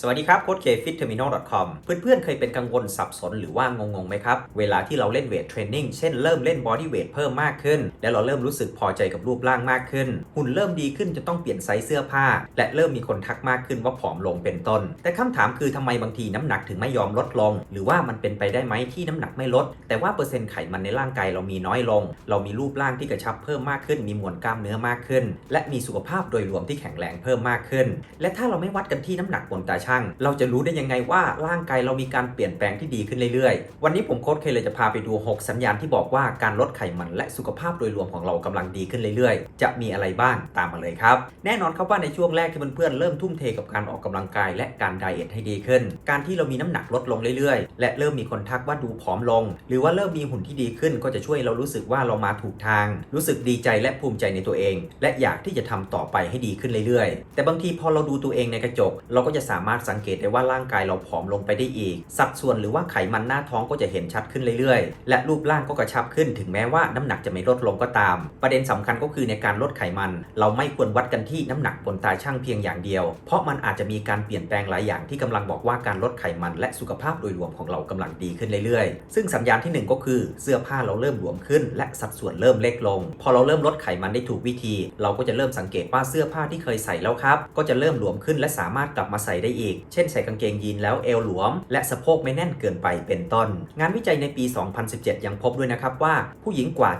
สวัสดีครับโค้ดเคฟิตเทอร์มินอล .com เพื่อนๆ เคยเป็นกังวลสับสนหรือว่างงๆไหมครับ เวลาที่เราเล่นเวทเทรนนิ่งเช่นเริ่มเล่นบอดี้เวทเพิ่มมากขึ้น แล้วเราเริ่มรู้สึกพอใจกับรูปร่างมากขึ้น หุ่นเริ่มดีขึ้นจะต้องเปลี่ยนไซส์เสื้อผ้า และเริ่มมีคนทักมากขึ้นว่าผอมลงเป็นต้น แต่คำถามคือทำไมบางทีน้ำหนักถึงไม่ยอมลดลง หรือว่ามันเป็นไปได้ไหมที่น้ำหนักไม่ลด แต่ว่าเปอร์เซ็นต์ไขมันในร่างกายเรามีน้อยลง เรามีรูปร่างที่กระชับเพิ่มมากขึ้น มีมวลกล้ามเนื้อมากขึ้น และมีสุขภาพโดยรวมที่แข็งแรงเพิ่มมากขึ้น และถ้าเราไม่วัดกันที่น้ำหนักบนตาช่าง เราจะรู้ได้ยังไงว่าร่างกายเรามีการเปลี่ยนแปลงที่ดีขึ้นเรื่อยๆ วันนี้ผมโค้ชเคเลยจะพาไปดู 6 สัญญาณที่บอกว่าการลดไขมันและสุขภาพโดยรวมของเรากำลังดีขึ้นเรื่อยๆ จะมีอะไรบ้างตามมาเลยครับ แน่นอนครับว่าในช่วงแรกที่เพื่อนๆเริ่มทุ่มเทกับการออกกำลังกายและการไดเอทให้ดีขึ้น การที่เรามีน้ำหนักลดลงเรื่อยๆ และเริ่มมีคนทักว่าดูผอมลง หรือว่าเริ่มมีหุ่นที่ดีขึ้นก็จะช่วยเรารู้สึกว่าเรามาถูกทาง รู้สึกดีใจและภูมิใจในตัวเอง และอยากที่จะทำต่อไปให้ดีขึ้นเรื่อยๆ แต่บางทีพอเราดูตัวเองในกระจก เราก็จะสามารถสังเกตได้ว่าร่างกายเราผอมลงไปได้อีก สัดส่วนหรือว่าไขมันหน้าท้องก็จะเห็นชัดขึ้นเรื่อยๆ และรูปร่างก็กระชับขึ้นถึงแม้ว่าน้ำหนักจะไม่ลดลงก็ตาม ประเด็นสำคัญก็คือในการลดไขมัน เราไม่ควรวัดกันที่น้ำหนักบนตาช่างเพียงอย่างเดียว เพราะมันอาจจะมีการเปลี่ยนแปลงหลายอย่างที่กำลังบอกว่าการลดไขมัน และสุขภาพโดยรวมของเรากำลังดีขึ้นเรื่อยๆ ซึ่งสัญญาณที่หนึ่งก็คือเสื้อผ้าเราเริ่มหลวมขึ้น และสัดส่วนเริ่มเล็กลง พอเราเริ่มลดไขมันได้ถูกวิธี เราก็จะเริ่มสังเกตว่าเสื้อผ้าที่เคยใส่แล้วครับ ก็จะเริ่มหลวมขึ้นและสามารถกลับมาใส่ได้อีกเช่นใส่กางเกงยีนแล้วเอวหลวม และสะโพกไม่แน่นเกินไปเป็นต้น งานวิจัยในปี 2017 ยังพบด้วยนะครับว่าผู้หญิงกว่า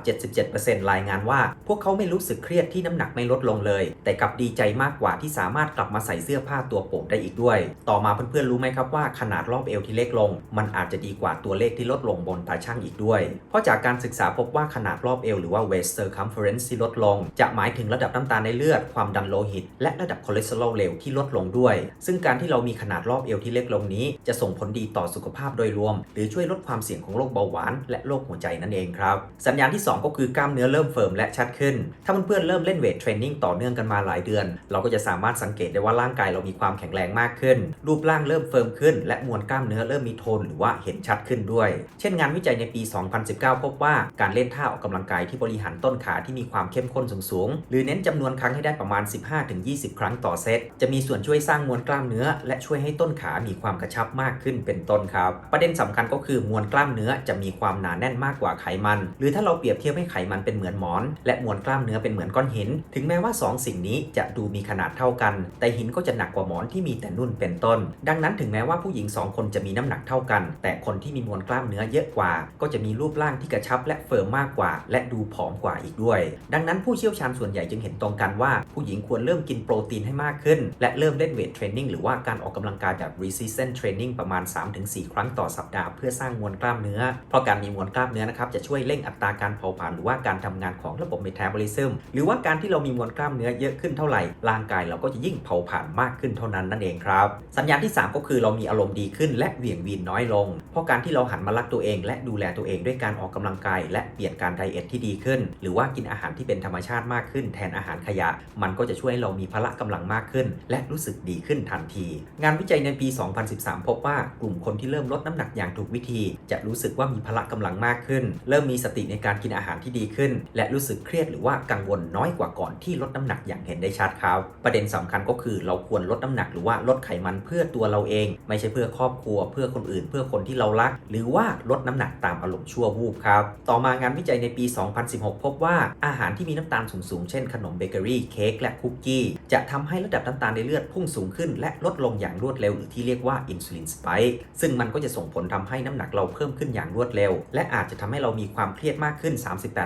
77%รายงานว่า พวกเขาไม่รู้สึกเครียดที่น้ำหนักไม่ลดลงเลย แต่กลับดีใจมากกว่าที่สามารถกลับมาใส่เสื้อผ้าตัวโปร่งได้อีกด้วย ต่อมาเพื่อนๆรู้ไหมครับว่าขนาดรอบเอวที่เล็กลง มันอาจจะดีกว่าตัวเลขที่ลดลงบนตาช่างอีกด้วย เพราะจากการศึกษาพบว่าขนาดรอบเอวหรือว่า waist circumference ที่ลดลง จะหมายถึงระดับน้ำตาลในเลือด ความดันโลหิต และระดับคอเลสเตอรอลเลวที่ลดลงด้วย ซึ่งการที่เรามีขนาดรอบเอวที่เล็กลงนี้ จะส่งผลดีต่อสุขภาพโดยรวม หรือช่วยลดความเสี่ยงของโรคเบาหวาน และโรคหัวใจนั่นเองครับ สัญญาณที่ 2 ก็คือกล้ามเนื้อเริ่มเฟิร์มและชัดขึ้น ถ้าเพื่อนๆเริ่มเล่นเวทเทรนนิ่งต่อเนื่องกันมาหลายเดือน เราก็จะสามารถสังเกตได้ว่าร่างกายเรามีความแข็งแรงมากขึ้น รูปร่างเริ่มเฟิร์มขึ้น และมวลกล้ามเนื้อเริ่มมีโทนหรือว่าเห็นชัดขึ้นด้วย เช่นงานวิจัยในปี 2019 พบว่าการเล่นท่าออกกำลังกายที่บริหารต้นขาที่มีความเข้มข้นสูงๆหรือเน้นจำนวนครั้งให้ได้ประมาณ 15-20 ครั้งต่อเซตจะมีส่วนช่วยสร้างมวลกล้ามเนื้อและช่วยให้ต้นขามีความกระชับมากขึ้นเป็นต้นครับ ประเด็นสำคัญก็คือมวลกล้ามเนื้อจะมีความหนาแน่นมากกว่าไขมัน หรือถ้าเราเปรียบเทียบให้ไขมันเป็นเหมือนหมอน และมวลกล้ามเนื้อเป็นเหมือนก้อนหิน ถึงแม้ว่า 2 สิ่งนี้จะดูมีขนาดเท่ากัน แต่หินก็จะหนักกว่าหมอนที่มีแต่นุ่นเป็นต้น ดังนั้นถึงแม้ว่าผู้หญิง 2 คนจะมีน้ำหนักเท่ากัน แต่คนที่มีมวลกล้ามเนื้อเยอะกว่า ก็จะมีรูปร่างที่กระชับและเฟิร์มมากกว่า และดูผอมกว่าอีกด้วย ดังนั้นผู้เชี่ยวชาญส่วนใหญ่จึงเห็นตรงกันว่า ผู้หญิงควรเริ่มกินโปรตีนให้มากขึ้น และเริ่มเล่นเวทเทรนนิ่งหรือว่าการออกกำลังกายแบบ resistance training ประมาณ 3-4 ครั้งต่อสัปดาห์เพื่อสร้างมวลกล้ามเนื้อ เพราะการมีมวลกล้ามเนื้อนะครับจะช่วยเร่งอัตราการเผาผลาญหรือว่าการทำงานของระบบ metabolism หรือว่าการที่เรามีมวลกล้ามเนื้อเยอะขึ้นเท่าไหร่ร่างกายเราก็จะยิ่งเผาผลาญมากขึ้นเท่านั้นนั่นเองครับสัญญาณที่ 3 ก็คือเรามีอารมณ์ดีขึ้นและเหวี่ยงวีนน้อยลง เพราะการที่เราหันมารักตัวเอง และดูแลตัวเองด้วยการออกกำลังกาย และเปลี่ยนการไดเอทที่ดีขึ้น หรือว่ากินอาหารที่เป็นธรรมชาติมากขึ้น แทนอาหารขยะ มันก็จะช่วยให้เรามีพละกำลังมากขึ้น และรู้สึกดีขึ้นทันทีงานวิจัยในปี 2013 พบว่ากลุ่มคนที่เริ่มลดน้ำหนักอย่างถูกวิธี จะรู้สึกว่ามีพละกำลังมากขึ้น เริ่มมีสติในการกินอาหารที่ดีขึ้น และรู้สึกเครียดหรือว่ากังวลน้อยกว่าก่อนที่ลดน้ำหนักอย่างเห็นได้ชัดครับ ประเด็นสำคัญก็คือเราควรลดน้ำหนักหรือว่าลดไขมันเพื่อตัวเราเอง ไม่ใช่เพื่อครอบครัว เพื่อคนอื่น เพื่อคนที่เรารัก หรือว่าลดน้ำหนักตามอารมณ์ชั่ววูบครับ ต่อมางานวิจัยในปี 2016 พบว่าอาหารที่มีน้ำตาลสูงๆ เช่นขนมเบเกอรี่ เค้ก และคุกกี้ จะทำให้ระดับน้ำตาลในเลือดพุ่งสูงขึ้น และลดลงอย่างรวดเร็ว หรือที่เรียกว่าอินซูลินสไปค์ซึ่งมันก็จะส่งผลทำให้น้ำหนักเราเพิ่มขึ้นอย่างรวดเร็ว และอาจจะทำให้เรามีความเครียดมากขึ้น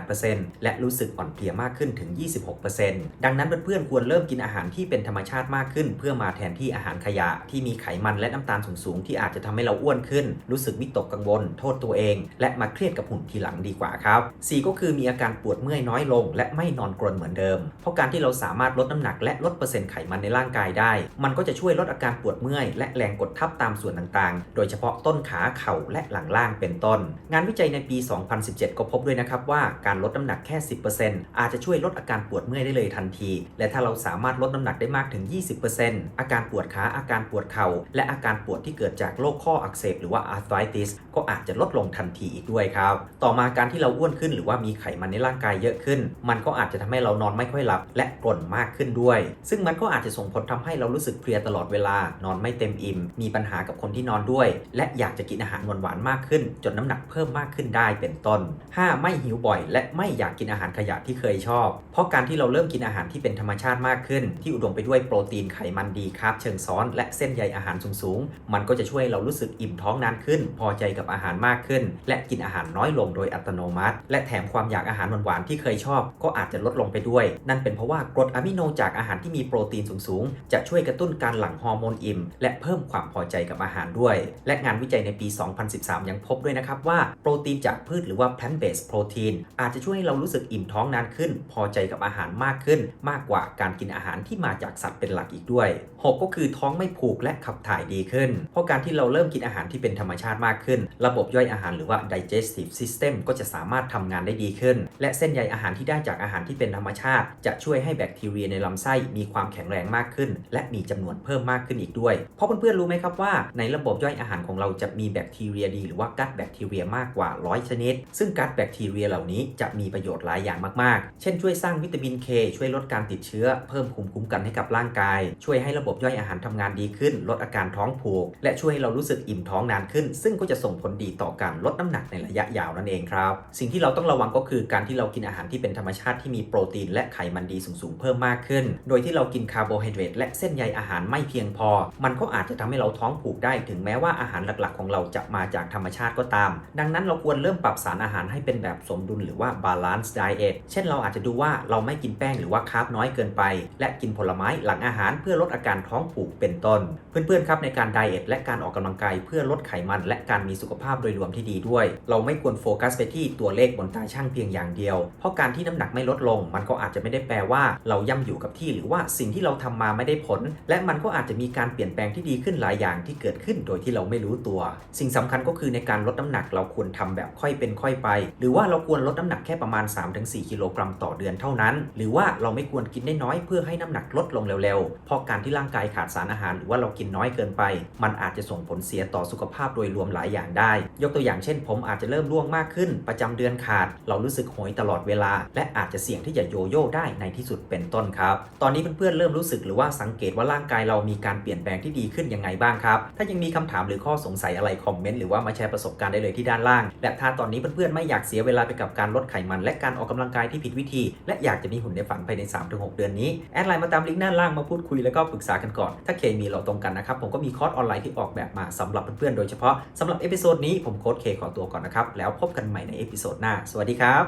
38%และรู้สึกอ่อนเพลียมากขึ้นถึง 26%ดังนั้นเพื่อนๆควรเริ่มกินอาหารที่เป็นธรรมชาติมากขึ้น เพื่อมาแทนที่อาหารขยะที่มีไขมันและน้ำตาลสูงๆที่อาจจะทำให้เราอ้วนขึ้น รู้สึกวิตกกังวล โทษตัวเอง และมาเครียดกับหุ่นทีหลังดีกว่าครับ4ก็คือมีอาการปวดเมื่อยน้อยลง และไม่นอนกรนเหมือนเดิม เพราะการที่เราสามารถลดน้ำหนักและลดเปอร์เซ็นต์ไขมันในร่างกายได้ มันก็จะช่วยลดอาการปวดเมื่อย และแรงกดทับตามส่วนต่างๆ โดยเฉพาะต้นขาเข่าและหลังล่างเป็นต้น งานวิจัยในปี 2017 ก็พบด้วยนะครับว่าการลดน้ำหนักแค่ 10%อาจจะช่วยลดอาการปวดเมื่อยได้เลยทันที และถ้าเราสามารถลดน้ำหนักได้มากถึง 20%อาการปวดขาอาการปวดเข่าและอาการปวดที่เกิดจากโรคข้ออักเสบหรือว่า arthritis ก็อาจจะลดลงทันทีอีกด้วยครับ ต่อมาการที่เราอ้วนขึ้น หรือว่ามีไขมันในร่างกายเยอะขึ้น มันก็อาจจะทำให้เรานอนไม่ค่อยหลับ และกร่นมากขึ้นด้วย ซึ่งมันก็อาจจะส่งผลทำให้เรารู้สึกเพลียตลอดเวลานอนไม่เต็มอิ่ม มีปัญหากับคนที่นอนด้วย และอยากจะกินอาหารหวานๆมากขึ้น จนน้ำหนักเพิ่มมากขึ้นได้เป็นต้น 5. ไม่หิวบ่อย และไม่อยากกินอาหารขยะที่เคยชอบ เพราะการที่เราเริ่มกินอาหารที่เป็นธรรมชาติมากขึ้น ที่อุดมไปด้วยโปรตีนไขมันดีคาร์บเชิงซ้อน และเส้นใยอาหารสูงๆ มันก็จะช่วยให้เรารู้สึกอิ่มท้องนานขึ้น พอใจกับอาหารมากขึ้น และกินอาหารน้อยลงโดยอัตโนมัติ และแถมความอยากอาหารหวานๆที่เคยชอบ ก็อาจจะลดลงไปด้วย นั่นเป็นเพราะว่ากรดอะมิโนจากอาหารที่มีโปรตีนสูงๆ จะช่วยกระตุ้นการหลั่งฮอร์โมนอิ่ม และเพิ่มความพอใจกับอาหารด้วย และงานวิจัยในปี 2013 ยังพบด้วยนะครับว่าโปรตีนจากพืชหรือว่า plant based protein อาจจะช่วยให้เรารู้สึกอิ่มท้องนานขึ้น พอใจกับอาหารมากขึ้น มากกว่าการกินอาหารที่มาจากสัตว์เป็นหลักอีกด้วย 6 ก็คือท้องไม่ผูกและขับถ่ายดีขึ้น เพราะการที่เราเริ่มกินอาหารที่เป็นธรรมชาติมากขึ้น ระบบย่อยอาหารหรือว่า digestive system ก็จะสามารถทำงานได้ดีขึ้น และเส้นใยอาหารที่ได้จากอาหารที่เป็นธรรมชาติ จะช่วยให้แบคทีเรียในลำไส้มีความแข็งแรงมากขึ้น และมีจำนวนเพิ่มมากขึ้นอีกด้วย เพราะเพื่อนๆรู้ไหมครับว่าในระบบย่อยอาหารของเราจะมีแบคทีเรียดี หรือว่ากัดแบคทีเรียมากกว่า 100 ชนิด ซึ่งกัดแบคทีเรียเหล่านี้จะมีประโยชน์หลายอย่างมากๆ เช่นช่วยสร้างวิตามินเคช่วยลดการติดเชื้อ เพิ่มภูมิคุ้มกันให้กับร่างกาย ช่วยให้ระบบย่อยอาหารทำงานดีขึ้น ลดอาการท้องผูก และช่วยให้เรารู้สึกอิ่มท้องนานขึ้น ซึ่งก็จะส่งผลดีต่อการลดน้ำหนักในระยะยาวนั่นเองครับ สิ่งที่เราต้องระวังก็คือการที่เรากินอาหารที่เป็นธรรมชาติที่มีโปรตีน และไขมันดีสูงๆเพิ่มมากขึ้น โดยที่เรากินคาร์โบไฮเดรตและเส้นใยอาหารไม่เพียงพอมันก็อาจจะทำให้เราท้องผูกได้ ถึงแม้ว่าอาหารหลักๆ ของเราจะมาจากธรรมชาติก็ตาม ดังนั้นเราควรเริ่มปรับสารอาหารให้เป็นแบบสมดุลหรือว่า balance diet เช่นเราอาจจะดูว่าเราไม่กินแป้งหรือว่าคาร์บน้อยเกินไป และกินผลไม้หลังอาหารเพื่อลดอาการท้องผูกเป็นต้น เพื่อนๆครับในการไดเอทและการออกกำลังกายเพื่อลดไขมันและการมีสุขภาพโดยรวมที่ดีด้วย เราไม่ควรโฟกัสไปที่ตัวเลขบนตาช่างเพียงอย่างเดียว เพราะการที่น้ำหนักไม่ลดลง มันก็อาจจะไม่ได้แปลว่า เราย่ำอยู่กับที่หรือว่าสิ่งที่เราทำมาไม่ได้ผล และมันก็อาจจะมีการเปลี่ยนแปลงที่ดีขึ้นหลายอย่างที่เกิดขึ้นโดยที่เราไม่รู้ตัว สิ่งสำคัญก็คือในการลดน้ำหนักเราควรทำแบบค่อยเป็นค่อยไป หรือว่าเราควรลดน้ำหนักแค่ประมาณ 3-4 กิโลกรัมต่อเดือนเท่านั้น หรือว่าเราไม่ควรกินได้น้อยเพื่อให้น้ำหนักลดลงเร็วๆเพราะการที่ร่างกายขาดสารอาหาร หรือว่าเรากินน้อยเกินไป มันอาจจะส่งผลเสียต่อสุขภาพโดยรวมหลายอย่างได้ ยกตัวอย่างเช่น ผมอาจจะเริ่มร่วงมากขึ้น ประจำเดือนขาด เรารู้สึกโหยตลอดเวลา และอาจจะเสี่ยงที่จะโยโย่ได้ในที่สุดเป็นต้นครับ ตอนนี้เพื่อนๆเริ่มรู้สึกหรือว่าสังเกตว่าร่างกายเรามีการเปลี่ยนแปลงที่ดีขึ้นยังไงบ้างครับ ถ้ายังมีคำถามหรือข้อสงสัยอะไรคอมเมนต์หรือว่ามาแชร์ประสบการณ์ได้เลยที่ด้านล่าง และถ้าตอนนี้เพื่อนๆไม่อยากเสียเวลาไปกับการลดไขมัน และการออกกำลังกายที่ผิดวิธี และอยากจะมีหุ่นในฝันภายใน 3-6 เดือนนี้แอดไลน์มาตามลิงก์ด้านล่างมาพูดคุยแล้วก็ปรึกษากันก่อน ถ้าเคมีเราตรงกันนะครับผมก็มีคอร์สออนไลน์ที่ออกแบบมาสำหรับเพื่อนๆโดยเฉพาะสำหรับเอพิโซดนี้ผมโค้ดเคขอตัวก่อนนะครับแล้วพบกันใหม่ในเอพิโซดหน้าสวัสดีครับ